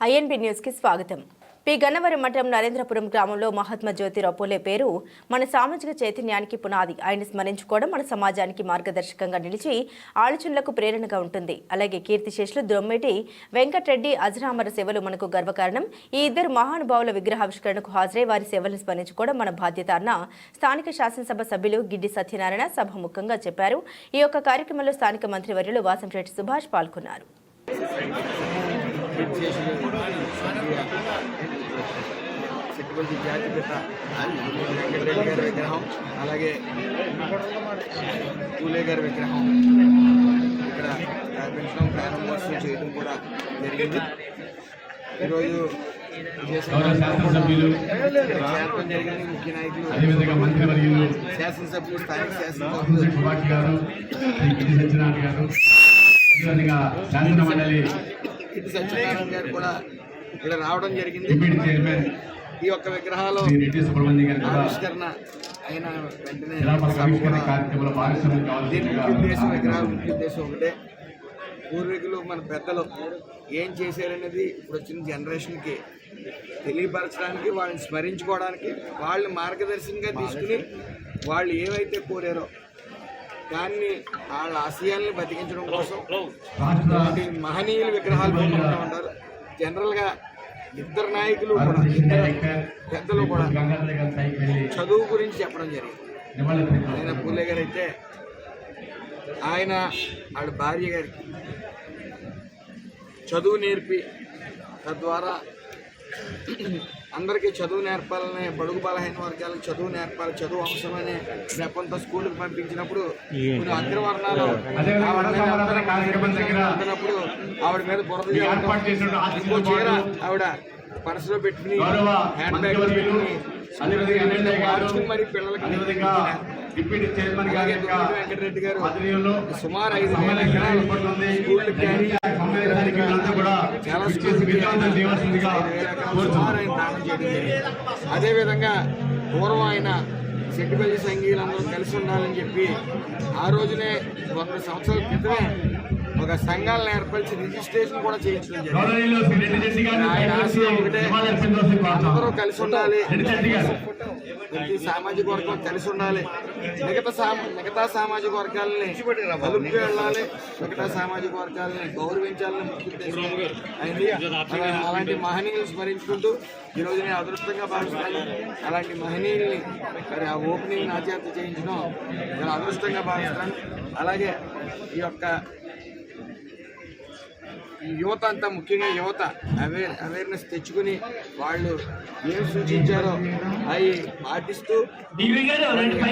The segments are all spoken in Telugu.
ఐఎన్బి న్యూస్కి స్వాగతం. పి. గన్నవరం మండలం నరేంద్రపురం గ్రామంలో మహాత్మా జ్యోతిరావు పూలే పేరు మన సామాజిక చైతన్యానికి పునాది. ఆయన స్మరించుకోవడం మన సమాజానికి మార్గదర్శకంగా నిలిచి ఆలోచనలకు ప్రేరణగా ఉంటుంది. అలాగే కీర్తిశేషులు దొమ్మేటి వెంకటరెడ్డి అజరామర సేవలు మనకు గర్వకారణం. ఈ ఇద్దరు మహానుభావుల విగ్రహావిష్కరణకు హాజరై వారి సేవలను స్మరించుకోవడం మన బాధ్యత అన్న స్థానిక శాసనసభ సభ్యులు గిడ్డి సత్యనారాయణ సభముఖంగా చెప్పారు. ఈ యొక్క కార్యక్రమంలో స్థానిక మంత్రివర్యులు వాసంశెట్టి సుభాష్ పాల్గొన్నారు. సెట్టుపల్లి జాతిపిత వెంకటరెడ్డి గారి విగ్రహం అలాగే పూలే గారి విగ్రహం. ఇక్కడ స్థాపించడం ప్రారంభోత్సవం చేయడం కూడా జరిగింది. ఈరోజు అదేవిధంగా మంత్రివర్యులు శాసనసభ్యులు స్థానిక శాసనసభ్యులు. గారు గిరి సత్యనారాయణ గారు అదేవిధంగా శాసన మండలి ఇటు సత్యనారాయణ గారు కూడా ఇక్కడ రావడం జరిగింది. ఈ యొక్క విగ్రహాలు ఆవిష్కరణ అయిన వెంటనే శిలాఫలక సభ ఆవిష్కరణ కూడా కార్యక్రమంలో భాగస్వామ్యం దీని కావాల్సిందిగా ముఖ్య ఉద్దేశం విగ్రహాల ముఖ్య ఉద్దేశం ఒకటే. పూర్వీకులు మన పెద్దలు ఏం చేశారనేది ఇప్పుడు వచ్చిన జనరేషన్కి తెలియపరచడానికి వాళ్ళని స్మరించుకోవడానికి వాళ్ళని మార్గదర్శకంగా తీసుకుని వాళ్ళు ఏవైతే కోరారో దాన్ని వాళ్ళ ఆశయాల్ని బతికించడం కోసం మహనీయుల విగ్రహాలు పెట్టుకుంటూ ఉంటారు జనరల్గా ఇద్దరు నాయకులు కూడా పెద్దలు కూడా వెళ్ళి చదువు గురించి చెప్పడం జరిగింది. ఆయన. పూలే గారు అయితే ఆయన ఆవిడ భార్య గారికి చదువు నేర్పి తద్వారా అందరికీ చదువు నేర్పాలని బడుగు బలహీన వర్గాలకు చదువు నేర్పాలి చదువు అవసరమనే నెపంతో స్కూల్కి పంపించినప్పుడు అగ్రవర్ణాలు ఆవిడ మీద బురద ఇంకో చీర ఆవిడ పర్సులో పెట్టుకుని హ్యాండ్ బ్యాగ్ మార్చుకుని మరి పిల్లలకి డిప్యూటీ చైర్మన్ గారి వెంకటరెడ్డి గారు సుమారు ఐదు వేల చాలా దానం చేయడం జరిగింది అదేవిధంగా పూర్వం ఆయన సెట్టిపల్లి సంఘీయులందరూ కలిసి ఉండాలని చెప్పి ఆ రోజునే వంద సంవత్సరాల క్రితమే ఒక సంఘాలను ఏర్పరిచి రిజిస్ట్రేషన్ కూడా చేయించడం జరిగింది. ఆయన ఆశయం ఒకటే. అందరూ కలిసి ఉండాలి. ప్రతి సామాజిక వర్గం కలిసి ఉండాలి. మిగతా మిగతా సామాజిక వర్గాలని కలుపుకి వెళ్ళాలి. మిగతా సామాజిక వర్గాలని గౌరవించాలని అయింది అలా- అలాంటి మహనీయులు స్మరించుకుంటూ ఈ నేను అదృష్టంగా భావిస్తాను అలాంటి మహనీయుల్ని మరి ఆ ఓపెనింగ్ నా చేత చేయించడం నేను అదృష్టంగా భావిస్తాను అలాగే ఈ యొక్క యువత అంతా ముఖ్యంగా యువత అవేర్ అవేర్నెస్ తెచ్చుకుని వాళ్ళు ఏం సూచించారో అవి పాటిస్తూ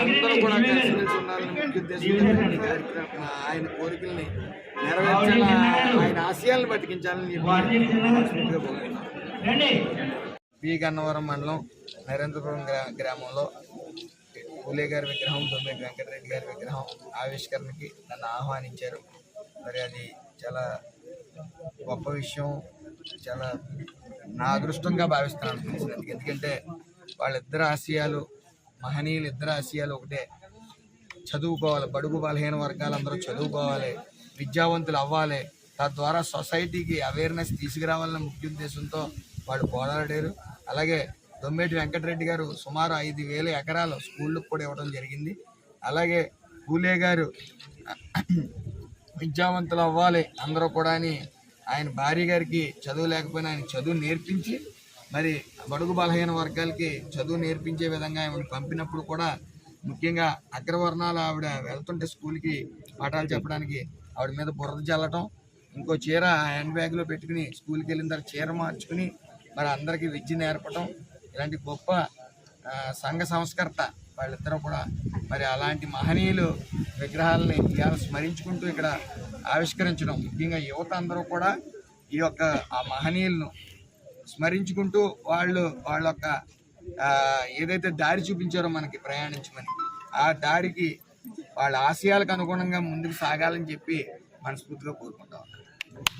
అందరూ కూడా కలిసిమెలిసి ఉండాలని ముఖ్య ఉద్దేశంతో ఈ కార్యక్రమం ఆయన కోరికల్ని నెరవేర్చాలని ఆయన ఆశయాలను బతికించాలని. పి గన్నవరం మండలం నరేంద్రపురం గ్రా గ్రామంలో పూలే గారి విగ్రహం దొమ్మిడి వెంకటరెడ్డి గారి విగ్రహం ఆవిష్కరణకి నన్ను ఆహ్వానించారు. మరి అది చాలా గొప్ప విషయం. చాలా నా అదృష్టంగా భావిస్తున్నాను తెలిసినందుకు ఎందుకంటే వాళ్ళిద్దరు ఆశయాలు మహనీయులు ఇద్దరు ఆశయాలు ఒకటే. చదువుకోవాలి. బడుగు బలహీన వర్గాలందరూ చదువుకోవాలి. విద్యావంతులు అవ్వాలి. తద్వారా సొసైటీకి అవేర్నెస్ తీసుకురావాలన్న ముఖ్య ఉద్దేశంతో వాళ్ళు పోరాడారు. అలాగే దొమ్మేటి వెంకటరెడ్డి గారు సుమారు ఐదు వేల ఎకరాలు స్కూళ్ళకు కూడా ఇవ్వడం జరిగింది. అలాగే పూలే గారు విద్యావంతులు అవ్వాలి. అందరూ కూడా అని ఆయన భార్య గారికి చదువు లేకపోయినా ఆయన చదువు నేర్పించి మరి బడుగు బలహీన వర్గాలకి చదువు నేర్పించే విధంగా ఆవిడ పంపినప్పుడు కూడా ముఖ్యంగా అగ్రవర్ణాలు ఆవిడ వెళ్తుంటే స్కూల్కి పాఠాలు చెప్పడానికి ఆవిడ మీద బురద చల్లటం ఇంకో చీర హ్యాండ్ బ్యాగ్లో పెట్టుకుని స్కూల్కి వెళ్ళిన తర్వాత చీర మార్చుకుని మరి అందరికీ విద్య నేర్పటం ఇలాంటి గొప్ప సంఘ సంస్కర్త వాళ్ళిద్దరూ కూడా మరి అలాంటి మహనీయులు విగ్రహాలని ఇవాళ స్మరించుకుంటూ ఇక్కడ ఆవిష్కరించడం. ముఖ్యంగా యువత అందరూ కూడా ఈ యొక్క ఆ మహనీయులను స్మరించుకుంటూ వాళ్ళు వాళ్ళ యొక్క ఏదైతే దారి చూపించారో మనకి ప్రయాణించమని ఆ దారికి వాళ్ళ ఆశయాలకు అనుగుణంగా ముందుకు సాగాలని చెప్పి మనస్ఫూర్తిగా కోరుకుంటాం.